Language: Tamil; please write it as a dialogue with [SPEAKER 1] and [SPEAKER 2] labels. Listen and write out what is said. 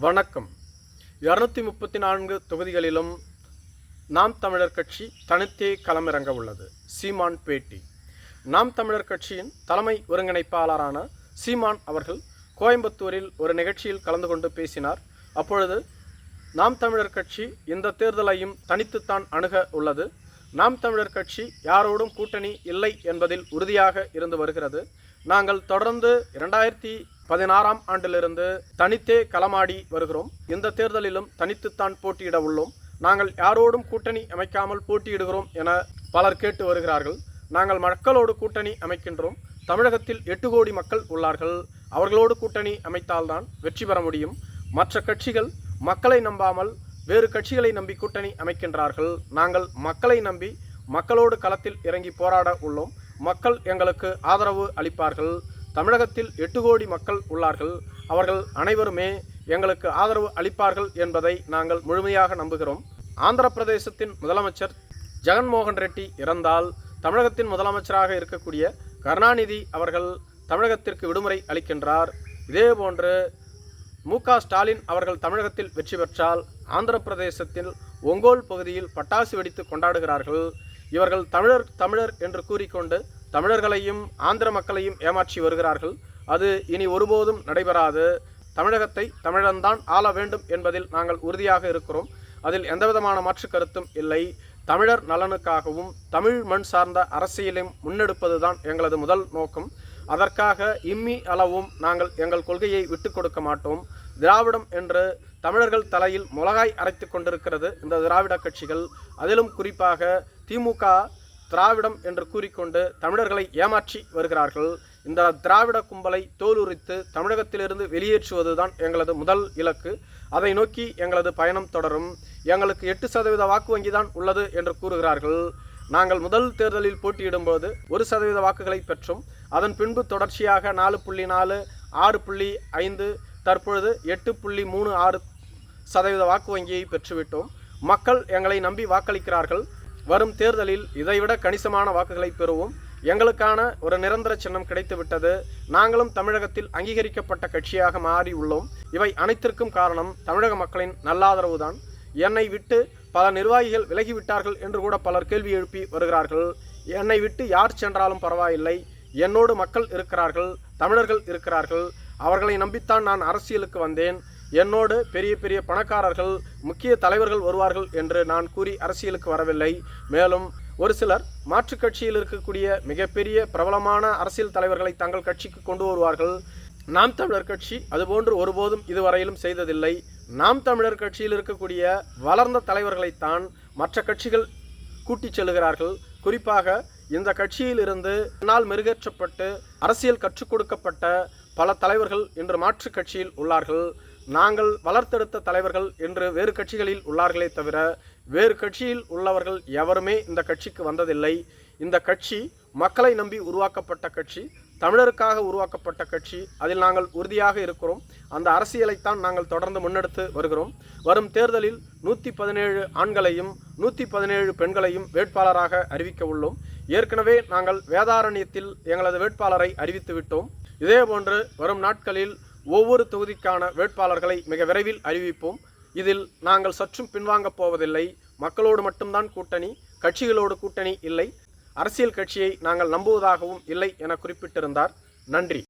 [SPEAKER 1] வணக்கம். இரநூத்தி முப்பத்தி நான்கு தொகுதிகளிலும் நாம் தமிழர் கட்சி தனித்தே களமிறங்க உள்ளது. சீமான் பேட்டி. நாம் தமிழர் கட்சியின் தலைமை ஒருங்கிணைப்பாளரான சீமான் அவர்கள் கோயம்புத்தூரில் ஒரு நிகழ்ச்சியில் கலந்து கொண்டு பேசினார். அப்பொழுது நாம் தமிழர் கட்சி இந்த தேர்தலையும் தனித்துத்தான் அணுக உள்ளது. நாம் தமிழர் கட்சி யாரோடும் கூட்டணி இல்லை என்பதில் உறுதியாக இருந்து வருகிறது. நாங்கள் தொடர்ந்து இரண்டாயிரத்தி பதினாறாம் ஆண்டிலிருந்து தனித்தே களமாடி வருகிறோம். இந்த தேர்தலிலும் தனித்துத்தான் போட்டியிட உள்ளோம். நாங்கள் யாரோடும் கூட்டணி அமைக்காமல் போட்டியிடுகிறோம் என பலர் கேட்டு வருகிறார்கள். நாங்கள் மக்களோடு கூட்டணி அமைக்கின்றோம். தமிழகத்தில் எட்டு கோடி மக்கள் உள்ளார்கள். அவர்களோடு கூட்டணி அமைத்தால்தான் வெற்றி பெற முடியும். மற்ற கட்சிகள் மக்களை நம்பாமல் வேறு கட்சிகளை நம்பி கூட்டணி அமைக்கின்றார்கள். நாங்கள் மக்களை நம்பி மக்களோடு களத்தில் இறங்கி போராட உள்ளோம். மக்கள் எங்களுக்கு ஆதரவு அளிப்பார்கள். தமிழகத்தில் எட்டு கோடி மக்கள் உள்ளார்கள். அவர்கள் அனைவருமே எங்களுக்கு ஆதரவு அளிப்பார்கள் என்பதை நாங்கள் முழுமையாக நம்புகிறோம். ஆந்திர பிரதேசத்தின் முதலமைச்சர் ஜெகன்மோகன் ரெட்டி இறந்தால் தமிழகத்தின் முதலமைச்சராக இருக்கக்கூடிய கருணாநிதி அவர்கள் தமிழகத்திற்கு விடுமுறை அளிக்கின்றார். இதேபோன்று மு க ஸ்டாலின் அவர்கள் தமிழகத்தில் வெற்றி பெற்றால் ஆந்திர பிரதேசத்தில் ஒங்கோல் பகுதியில் பட்டாசு வெடித்து கொண்டாடுகிறார்கள். இவர்கள் தமிழர் தமிழர் என்று கூறிக்கொண்டு தமிழர்களையும் ஆந்திர மக்களையும் ஏமாற்றி வருகிறார்கள். அது இனி ஒருபோதும் நடைபெறாது. தமிழகத்தை தமிழன்தான் ஆள வேண்டும் என்பதில் நாங்கள் உறுதியாக இருக்கிறோம். அதில் எந்தவிதமான மாற்று கருத்தும் இல்லை. தமிழர் நலனுக்காகவும் தமிழ் மண் சார்ந்த அரசியலையும் முன்னெடுப்பதுதான் எங்களது முதல் நோக்கம். அதற்காக இம்மி அளவும் நாங்கள் எங்கள் கொள்கையை விட்டு கொடுக்க மாட்டோம். திராவிடம் என்று தமிழர்கள் தலையில் மிளகாய் அரைத்து கொண்டிருக்கிறது இந்த திராவிட கட்சிகள். அதிலும் குறிப்பாக திமுக திராவிடம் என்று கூறிக்கொண்டு தமிழர்களை ஏமாற்றி வருகிறார்கள். இந்த திராவிட கும்பலை தோலுரித்து தமிழகத்திலிருந்து வெளியேற்றுவதுதான் எங்களது முதல் இலக்கு. அதை நோக்கி எங்களது பயணம் தொடரும். எங்களுக்கு எட்டு சதவீத வாக்கு வங்கி தான் உள்ளது என்று கூறுகிறார்கள். நாங்கள் முதல் தேர்தலில் போட்டியிடும்போது ஒரு சதவீத வாக்குகளை பெற்றோம். அதன் பின்பு தொடர்ச்சியாக நாலு புள்ளி நாலு ஆறு புள்ளி ஐந்து தற்பொழுது எட்டு புள்ளி மூணு ஆறு சதவீத வாக்கு வங்கியை பெற்றுவிட்டோம். மக்கள் எங்களை நம்பி வாக்களிக்கிறார்கள். வரும் தேர்தலில் இதைவிட கணிசமான வாக்குகளை பெறுவோம். எங்களுக்கான ஒரு நிரந்தர சின்னம் கிடைத்துவிட்டது. நாங்களும் தமிழகத்தில் அங்கீகரிக்கப்பட்ட கட்சியாக மாறி உள்ளோம். இவை அனைத்திற்கும் காரணம் தமிழக மக்களின் நல்லாதரவு தான் என்னை விட்டு பல நிர்வாகிகள் விலகிவிட்டார்கள் என்று கூட பலர் கேள்வி எழுப்பி வருகிறார்கள். என்னை விட்டு யார் சென்றாலும் பரவாயில்லை. என்னோடு மக்கள் இருக்கிறார்கள். தமிழர்கள் இருக்கிறார்கள். அவர்களை நம்பித்தான் நான் அரசியலுக்கு வந்தேன். என்னோடு பெரிய பெரிய பணக்காரர்கள் முக்கிய தலைவர்கள் வருவார்கள் என்று நான் கூறி அரசியலுக்கு வரவில்லை. மேலும் ஒரு சிலர் மாற்றுக் கட்சியில் இருக்கக்கூடிய மிகப்பெரிய பிரபலமான அரசியல் தலைவர்களை தங்கள் கட்சிக்கு கொண்டு வருவார்கள். நாம் தமிழர் கட்சி அதுபோன்று ஒருபோதும் இதுவரையிலும் செய்ததில்லை. நாம் தமிழர் கட்சியில் இருக்கக்கூடிய வளர்ந்த தலைவர்களைத்தான் மற்ற கட்சிகள் கூட்டிச் செல்கிறார்கள். குறிப்பாக இந்த கட்சியிலிருந்து நாள் மெருகேற்றப்பட்டு அரசியல் கற்றுக் கொடுக்கப்பட்ட பல தலைவர்கள் இன்று மாற்றுக் கட்சியில் உள்ளார்கள். நாங்கள் வளர்த்தெடுத்த தலைவர்கள் என்று வேறு கட்சிகளில் உள்ளார்களே தவிர வேறு கட்சியில் உள்ளவர்கள் எவருமே இந்த கட்சிக்கு வந்ததில்லை. இந்த கட்சி மக்களை நம்பி உருவாக்கப்பட்ட கட்சி தமிழருக்காக உருவாக்கப்பட்ட கட்சி. அதில் நாங்கள் உறுதியாக இருக்கிறோம். அந்த அரசியலைத்தான் நாங்கள் தொடர்ந்து முன்னெடுத்து வருகிறோம். வரும் தேர்தலில் நூற்றி பதினேழு ஆண்களையும் நூற்றி பதினேழு பெண்களையும் வேட்பாளராக அறிவிக்க உள்ளோம். ஏற்கனவே நாங்கள் வேதாரண்யத்தில் எங்களது வேட்பாளரை அறிவித்து விட்டோம். இதேபோன்று வரும் நாட்களில் ஒவ்வொரு தொகுதிக்கான வேட்பாளர்களை மிக விரைவில் அறிவிப்போம். இதில் நாங்கள் சற்றும் பின்வாங்கப் போவதில்லை. மக்களோடு மட்டும்தான் கூட்டணி கட்சிகளோடு கூட்டணி இல்லை. அரசியல் கட்சியை நாங்கள் நம்புவதாகவும் இல்லை என குறிப்பிட்டிருந்தார். நன்றி.